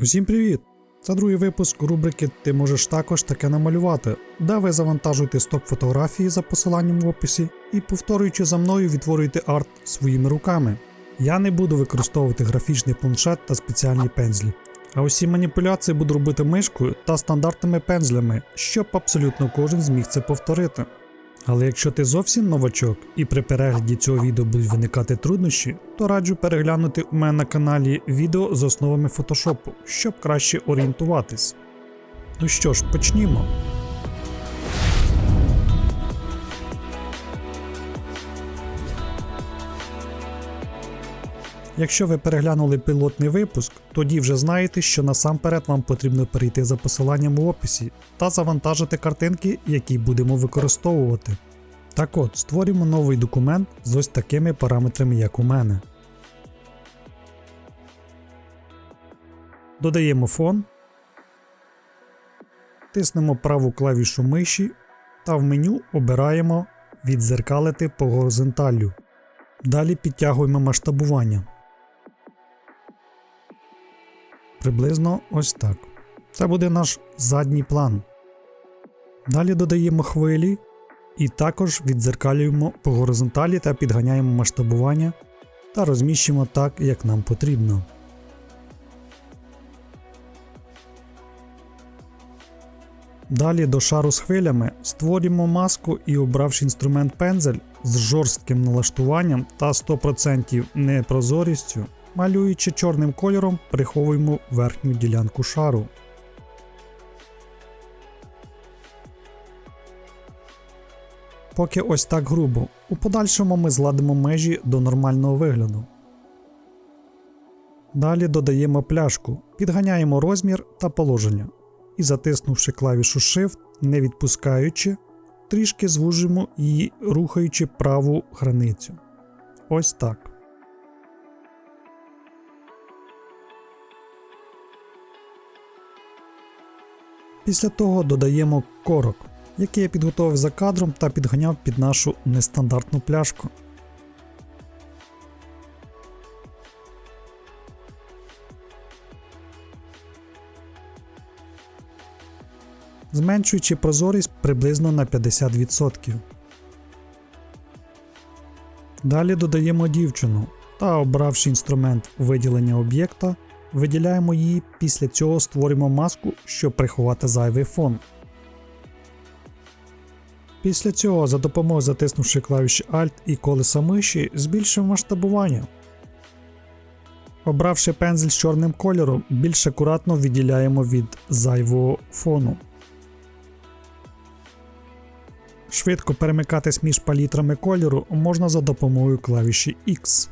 Усім привіт! Це другий випуск рубрики Ти можеш також таке намалювати, де ви завантажуєте сток фотографії за посиланням в описі і, повторюючи за мною, відтворюєте арт своїми руками. Я не буду використовувати графічний планшет та спеціальні пензлі. А усі маніпуляції буду робити мишкою та стандартними пензлями, щоб абсолютно кожен зміг це повторити. Але якщо ти зовсім новачок і при перегляді цього відео будуть виникати труднощі, то раджу переглянути у мене на каналі відео з основами фотошопу, щоб краще орієнтуватись. Ну що ж, почнімо. Якщо ви переглянули пілотний випуск, тоді вже знаєте, що насамперед вам потрібно перейти за посиланням в описі та завантажити картинки, які будемо використовувати. Так от, створюємо новий документ з ось такими параметрами, як у мене. Додаємо фон, тиснемо праву клавішу миші та в меню обираємо Відзеркалити по горизонталю. Далі підтягуємо масштабування. Приблизно ось так. Це буде наш задній план. Далі додаємо хвилі і також віддзеркалюємо по горизонталі та підганяємо масштабування та розміщуємо так, як нам потрібно. Далі до шару з хвилями створюємо маску і обравши інструмент пензель з жорстким налаштуванням та 100% непрозорістю, малюючи чорним кольором, приховуємо верхню ділянку шару. Поки ось так грубо. У подальшому ми зладимо межі до нормального вигляду. Далі додаємо пляшку, підганяємо розмір та положення і затиснувши клавішу Shift, не відпускаючи, трішки звужимо її, рухаючи праву границю. Ось так. Після того додаємо корок, який я підготував за кадром та підганяв під нашу нестандартну пляшку. зменшуючи прозорість приблизно на 50%. Далі додаємо дівчину та, обравши інструмент виділення об'єкта, виділяємо її, після цього створюємо маску, щоб приховати зайвий фон. Після цього, за допомогою затиснувши клавіші Alt і колеса миші, збільшуємо масштабування. Обравши пензель з чорним кольором, більш акуратно відділяємо від зайвого фону. Швидко перемикатись між палітрами кольору можна за допомогою клавіші X.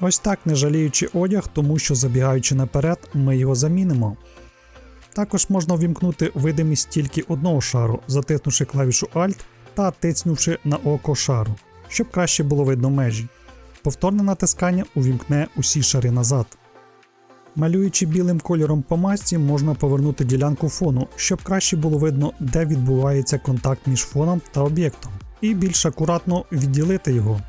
Ось так не жаліючи одяг, тому що забігаючи наперед, ми його замінимо. Також можна ввімкнути видимість тільки одного шару, затиснувши клавішу Alt та тиснувши на око шару, щоб краще було видно межі. Повторне натискання увімкне усі шари назад. Малюючи білим кольором по масці, можна повернути ділянку фону, щоб краще було видно, де відбувається контакт між фоном та об'єктом, і більш акуратно відділити його.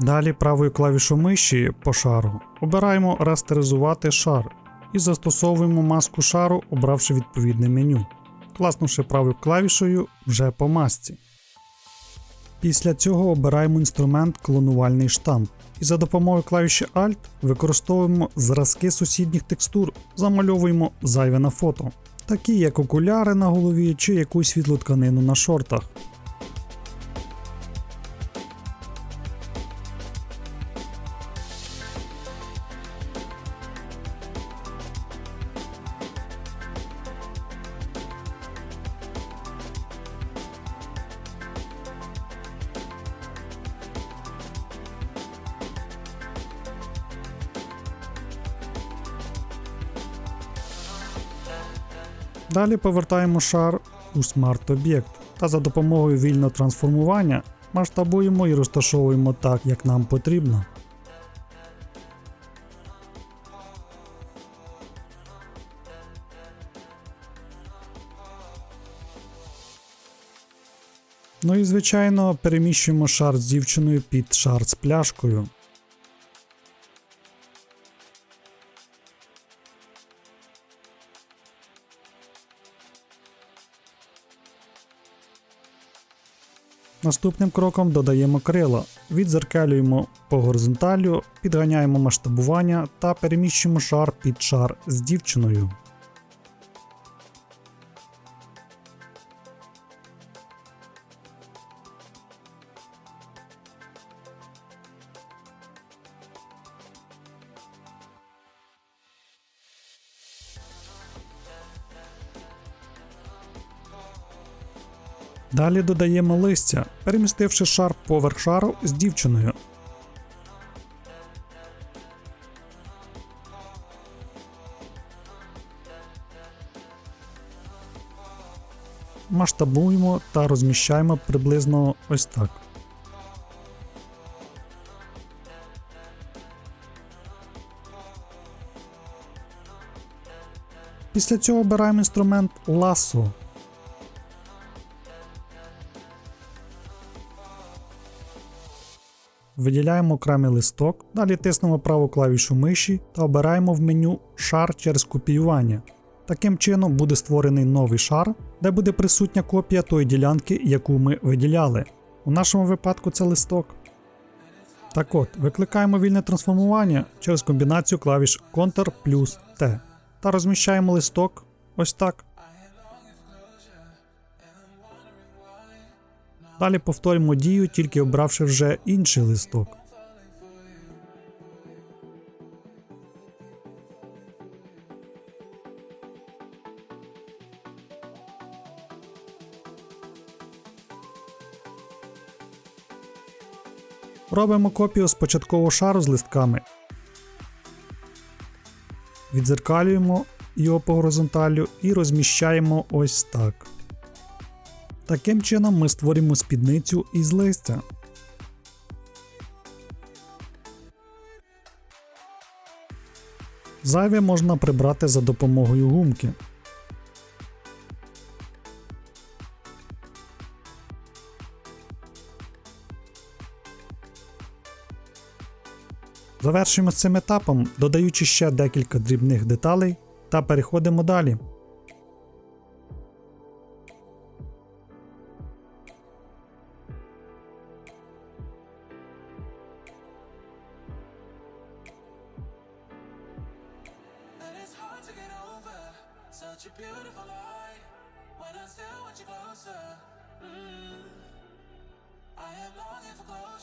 Далі правою клавішою миші по шару обираємо растеризувати шар і застосовуємо маску шару, обравши відповідне меню, класнувши правою клавішою вже по масці. Після цього обираємо інструмент клонувальний штамп і за допомогою клавіші Alt використовуємо зразки сусідніх текстур, замальовуємо зайве на фото, такі як окуляри на голові чи якусь світлу тканину на шортах. Далі повертаємо шар у Object та за допомогою вільного трансформування масштабуємо і розташовуємо так, як нам потрібно. Ну і звичайно переміщуємо шар з дівчиною під шар з пляшкою. Наступним кроком додаємо крила, відзеркалюємо по горизонталю, підганяємо масштабування та переміщуємо шар під шар з дівчиною. Далі додаємо листя, перемістивши шар поверх шару з дівчиною. Масштабуємо та розміщаємо приблизно ось так. Після цього обираємо інструмент ласо. Виділяємо окремий листок, далі тиснемо праву клавішу миші та обираємо в меню шар через копіювання. Таким чином буде створений новий шар, де буде присутня копія тої ділянки, яку ми виділяли. У нашому випадку це листок. Так от, викликаємо вільне трансформування через комбінацію клавіш Ctrl плюс T та розміщаємо листок ось так. Далі повторюємо дію, тільки обравши вже інший листок. Робимо копію з початкового шару з листками. Відзеркалюємо його по горизонталю і розміщаємо ось так. Таким чином ми створюємо спідницю із листя. Зайве можна прибрати за допомогою гумки. Завершуємо з цим етапом, додаючи ще декілька дрібних деталей та переходимо далі. Such a beautiful lie when I still want you closer. Mm.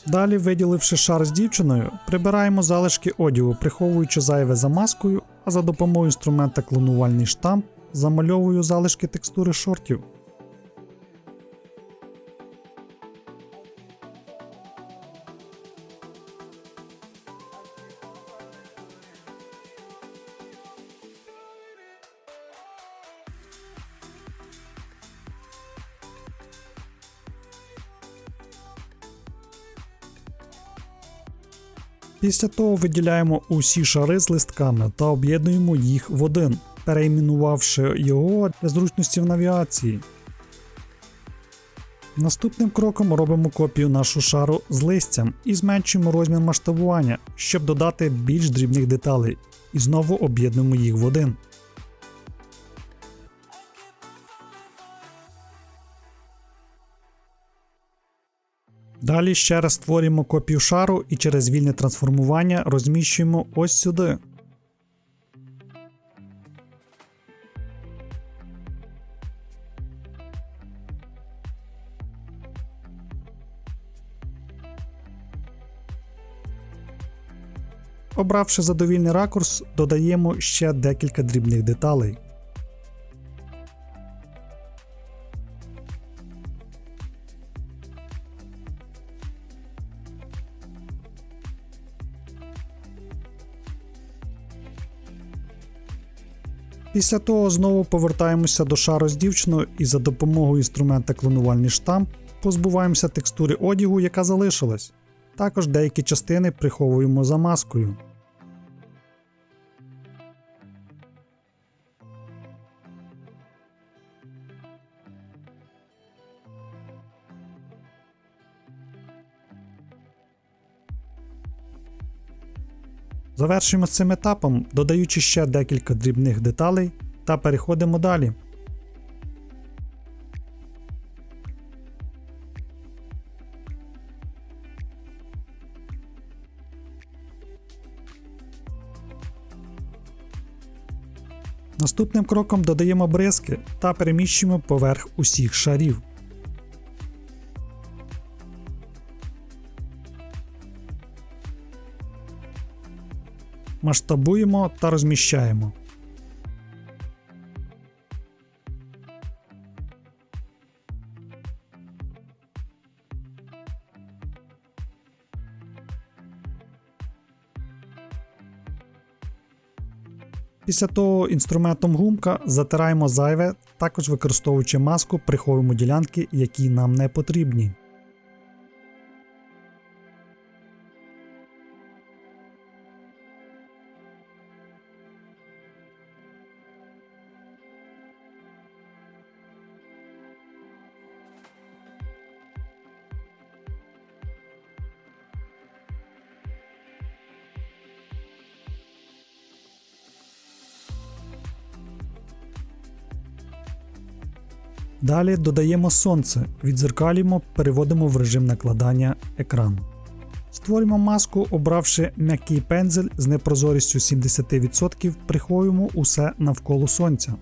Далі, виділивши шар з дівчиною, прибираємо залишки одягу, приховуючи зайве за маскою, а за допомогою інструмента клонувальний штамп замальовую залишки текстури шортів. Після того виділяємо усі шари з листками та об'єднуємо їх в один, перейменувавши його для зручності в навігації. Наступним кроком робимо копію нашу шару з листям і зменшуємо розмір масштабування, щоб додати більш дрібних деталей, і знову об'єднуємо їх в один. Далі ще раз створюємо копію шару і через вільне трансформування розміщуємо ось сюди. Обравши задовільний ракурс, додаємо ще декілька дрібних деталей. Після того знову повертаємося до шару з дівчиною і за допомогою інструмента клонувальний штамп позбуваємося текстури одягу, яка залишилась. Також деякі частини приховуємо за маскою. Завершуємо з цим етапом, додаючи ще декілька дрібних деталей та переходимо далі. Наступним кроком додаємо бризки та переміщуємо поверх усіх шарів. Масштабуємо та розміщаємо. Після того інструментом гумка затираємо зайве, також використовуючи маску, приховуємо ділянки, які нам не потрібні. Далі додаємо сонце, відзеркалюємо, переводимо в режим накладання екрану. Створюємо маску, обравши м'який пензель з непрозорістю 70%, приховуємо усе навколо сонця.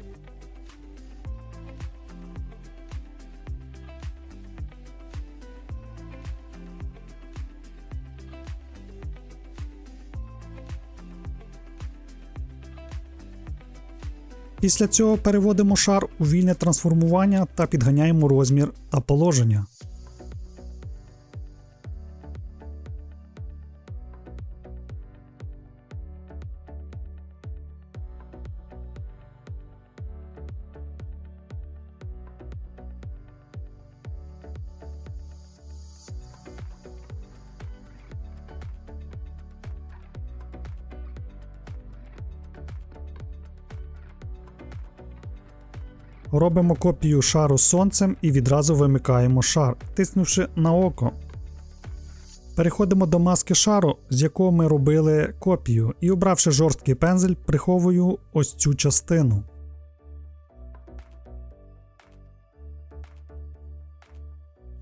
Після цього переводимо шар у вільне трансформування та підганяємо розмір та положення. Робимо копію шару сонцем і відразу вимикаємо шар, тиснувши на око. Переходимо до маски шару, з якого ми робили копію, і обравши жорсткий пензель, приховую ось цю частину.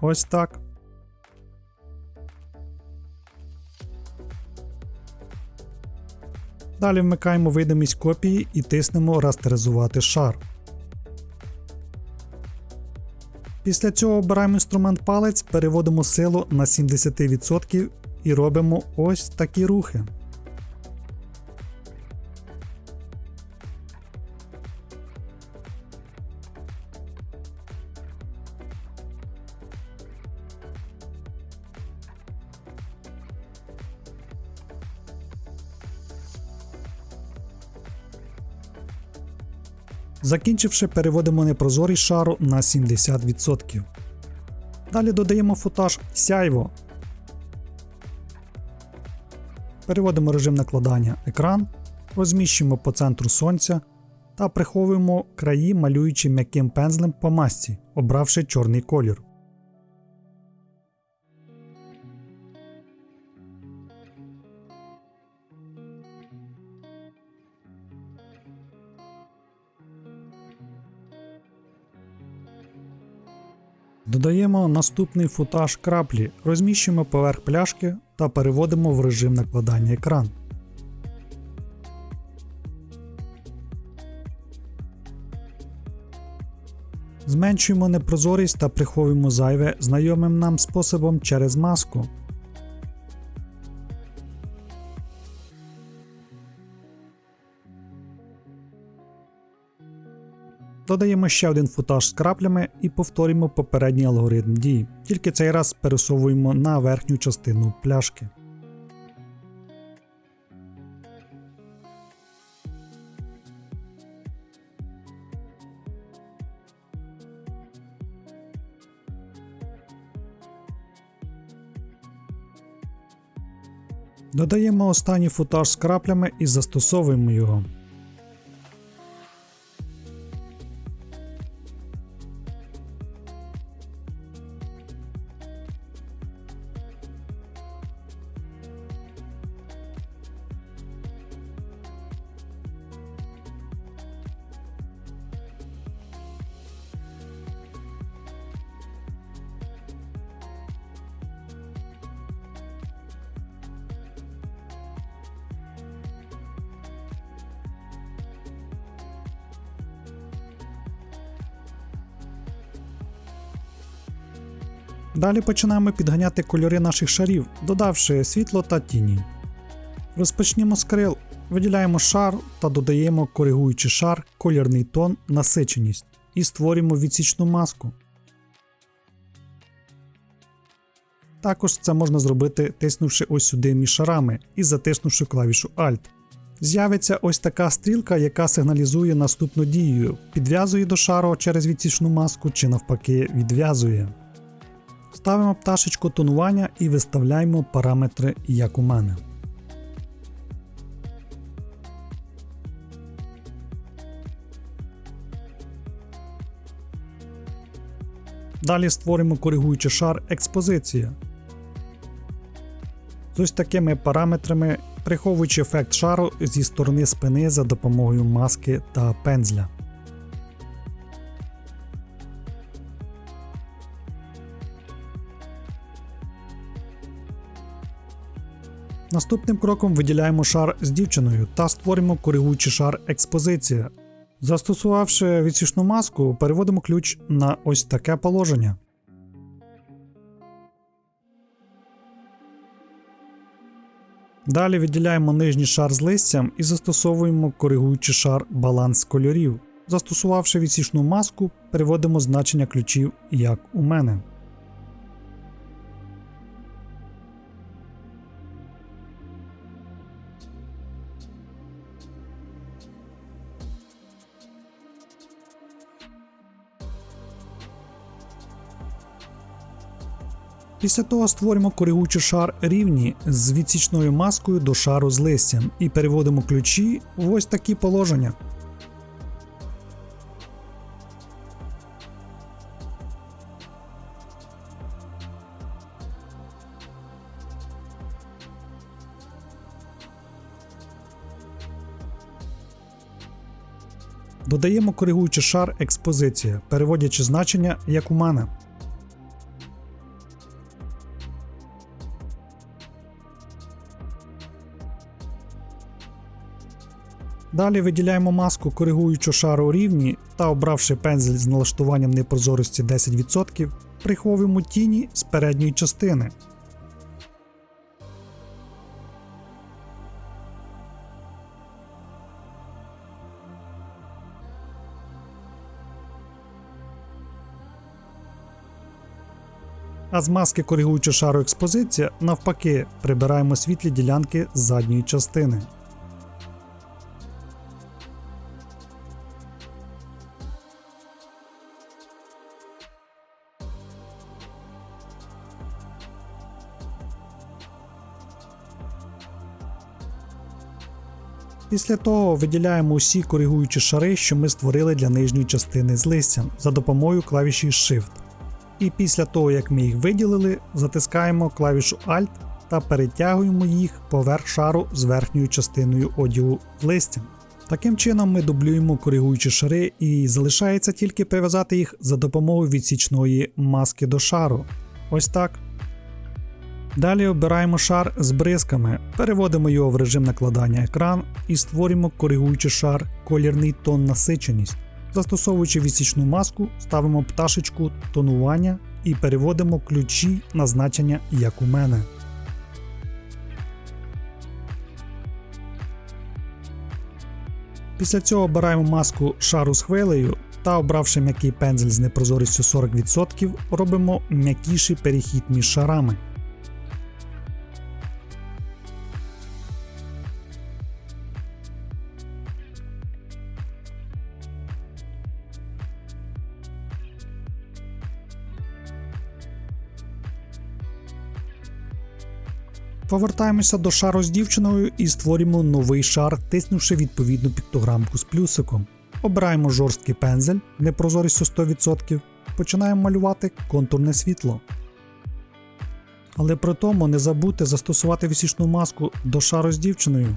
Ось так. Далі вмикаємо видимість копії і тиснемо растеризувати шар. Після цього обираємо інструмент палець, переводимо силу на 70% і робимо ось такі рухи. Закінчивши, переводимо непрозорість шару на 70%. Далі додаємо футаж сяйво. Переводимо режим накладання екран, розміщуємо по центру сонця та приховуємо краї, малюючи м'яким пензлем по масці, обравши чорний колір. Додаємо наступний футаж краплі, розміщуємо поверх пляшки та переводимо в режим накладання екран. Зменшуємо непрозорість та приховуємо зайве знайомим нам способом через маску. Додаємо ще один футаж з краплями і повторюємо попередній алгоритм дії, тільки цей раз пересовуємо на верхню частину пляшки. Додаємо останній футаж з краплями і застосовуємо його. Далі починаємо підганяти кольори наших шарів, додавши світло та тіні. Розпочнімо з крил, виділяємо шар та додаємо коригуючи шар, колірний тон, насиченість і створюємо відсічну маску. Також це можна зробити, тиснувши ось сюди між шарами і затиснувши клавішу Alt. З'явиться ось така стрілка, яка сигналізує наступну дію, підв'язує до шару через відсічну маску чи навпаки відв'язує. Ставимо пташечку тонування і виставляємо параметри як у мене. Далі створимо коригуючий шар експозиція. З ось такими параметрами, приховуючи ефект шару зі сторони спини за допомогою маски та пензля. Наступним кроком виділяємо шар з дівчиною та створимо коригуючий шар експозиція. Застосувавши відсічну маску, переводимо ключ на ось таке положення. Далі виділяємо нижній шар з листям і застосовуємо коригуючий шар баланс кольорів. Застосувавши відсічну маску, переводимо значення ключів як у мене. Після того створимо коригуючий шар рівні з відсічною маскою до шару з листям і переводимо ключі в ось такі положення. Додаємо коригуючий шар експозиція, переводячи значення як у мене. Далі виділяємо маску коригуючу шару рівні та обравши пензель з налаштуванням непрозорості 10%, приховуємо тіні з передньої частини. А з маски коригуючи шару експозиція, навпаки, прибираємо світлі ділянки з задньої частини. Після того виділяємо усі коригуючі шари, що ми створили для нижньої частини з листям за допомогою клавіші Shift. І після того, як ми їх виділили, затискаємо клавішу Alt та перетягуємо їх поверх шару з верхньою частиною одягу листям. Таким чином ми дублюємо коригуючі шари і залишається тільки прив'язати їх за допомогою відсічної маски до шару. Ось так. Далі обираємо шар з бризками, переводимо його в режим накладання екран і створюємо коригуючий шар колірний тон насиченість. Застосовуючи відсічну маску, ставимо пташечку тонування і переводимо ключі на значення як у мене. Після цього обираємо маску шару з хвилею та, обравши м'який пензель з непрозорістю 40%, робимо м'якіший перехід між шарами. Повертаємося до шару з дівчиною і створюємо новий шар, тиснувши відповідну піктограмку з плюсиком. Обираємо жорсткий пензель непрозорістю 100%, починаємо малювати контурне світло. Але при тому не забудьте застосувати вісічну маску до шару з дівчиною.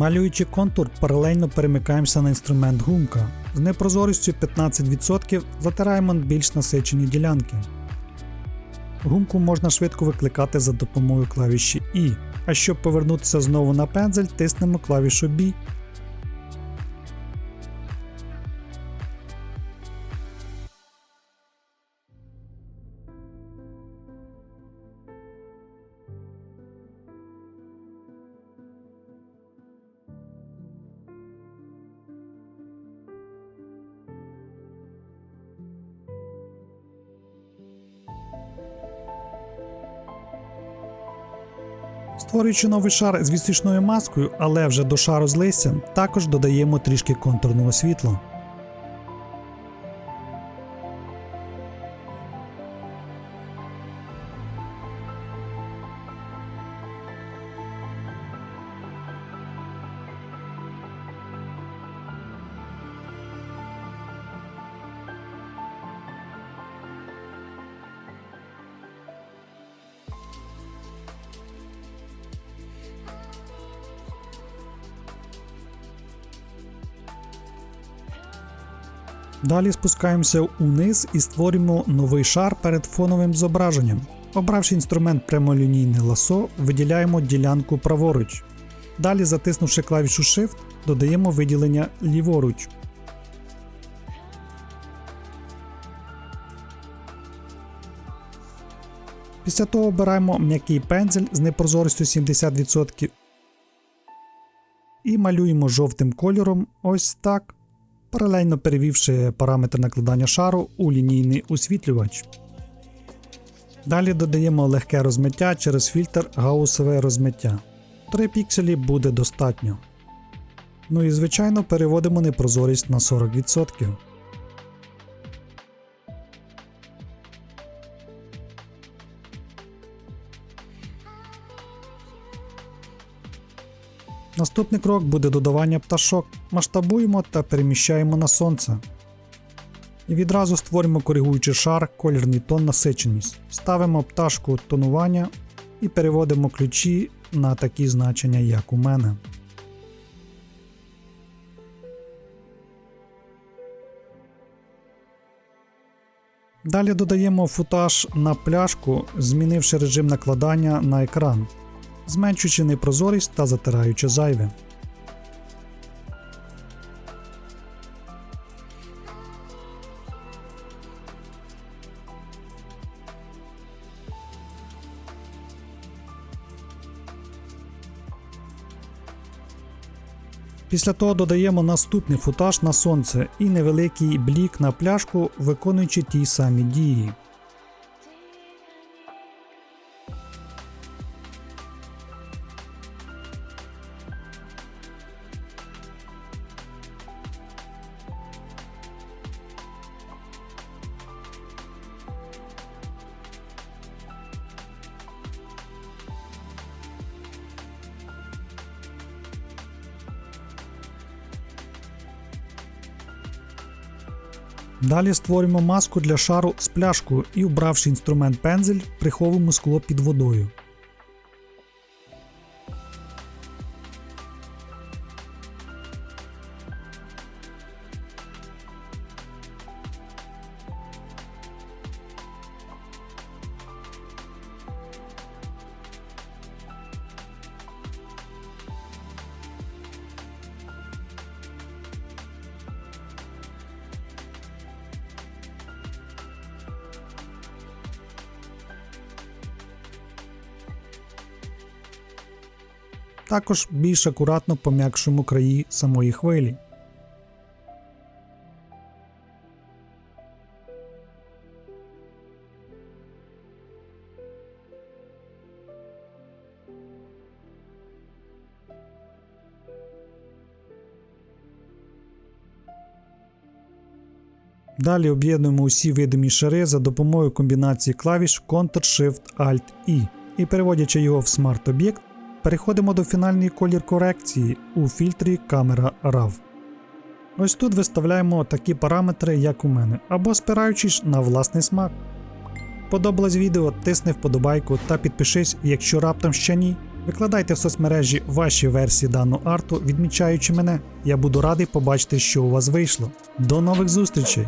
Малюючи контур, паралельно перемикаємося на інструмент гумка. З непрозорістю 15% затираємо більш насичені ділянки. Гумку можна швидко викликати за допомогою клавіші І, а щоб повернутися знову на пензель, тиснемо клавішу B. Створюючи новий шар з відсічною маскою, але вже до шару з листям, також додаємо трішки контурного світла. Далі спускаємося униз і створюємо новий шар перед фоновим зображенням. Обравши інструмент прямолінійне ласо, виділяємо ділянку праворуч. Далі, затиснувши клавішу Shift, додаємо виділення ліворуч. Після того обираємо м'який пензель з непрозорістю 70% і малюємо жовтим кольором ось так паралельно перевівши параметр накладання шару у лінійний освітлювач. Далі додаємо легке розмиття через фільтр гаусове розмиття. 3 пікселі буде достатньо. Ну і звичайно переводимо непрозорість на 40%. Наступний крок буде додавання пташок. Масштабуємо та переміщаємо на сонце. І відразу створюємо коригуючий шар, колірний тон насиченість. Ставимо пташку тонування і переводимо ключі на такі значення, як у мене. Далі додаємо футаж на пляшку, змінивши режим накладання на екран зменшуючи непрозорість та затираючи зайве. Після того додаємо наступний футаж на сонце і невеликий блік на пляшку, виконуючи ті самі дії. Далі створюємо маску для шару з пляшкою і, обравши інструмент пензель, приховуємо скло під водою. Також більш акуратно пом'якшуємо краї самої хвилі. Далі об'єднуємо усі видимі шари за допомогою комбінації клавіш Ctrl-Shift-Alt-I і переводячи його в смарт-об'єкт, переходимо до фінальної колір корекції у фільтрі камера RAW. Ось тут виставляємо такі параметри, як у мене, або спираючись на власний смак. Подобалось відео, тисни вподобайку та підпишись, якщо раптом ще ні. Викладайте в соцмережі ваші версії даного арту, відмічаючи мене. Я буду радий побачити, що у вас вийшло. До нових зустрічей!